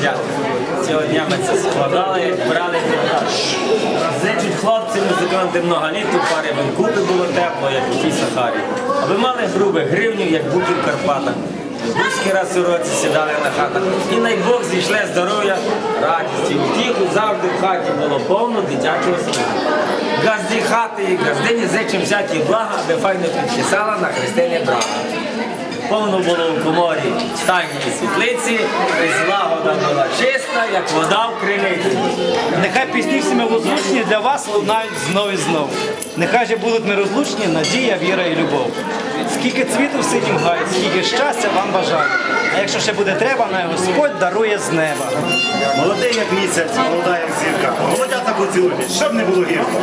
свят. Цього дня ми це складали, брали Зичуть хлопці, музиканти много літ, у пари винкупи було тепло, як у тій Сахарі. Аби мали грубе гривню, як буки в Карпатах. Бузькі раз у році сідали на хатах. І най Бог зійшле здоров'я, радість і втіху. Завжди в хаті було повно дитячого сміху. Газді хати і газдині зичим всякі блага, аби файно підписала на хрестині брага. Повно було в коморі стайні світлиці, і злагода була чиста, як вода в криниці. Нехай пісні всі милозвучні для вас лунають знов і знов. Нехай же будуть нерозлучні надія, віра і любов. Скільки цвіту в синім гаї, скільки щастя вам бажаю. А якщо ще буде треба, най Господь дарує з неба. Молодий як місяць, молода як зірка. Молодята поцілують, щоб не було. Гірко,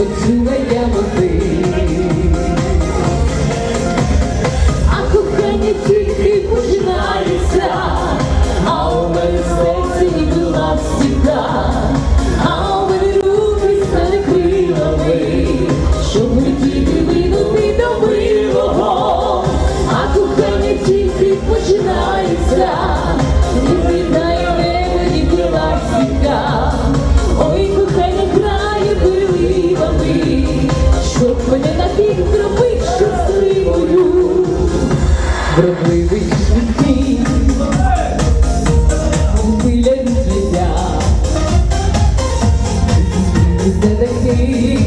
почула я води. You.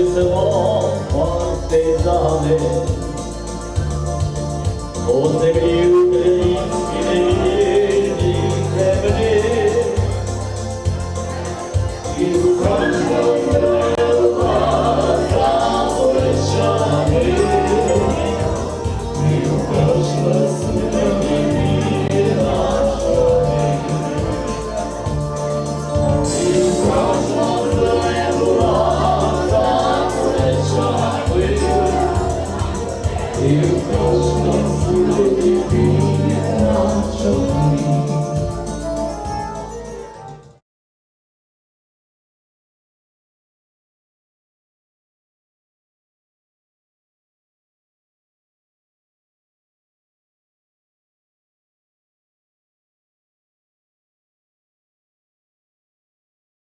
наше село партизани, у землі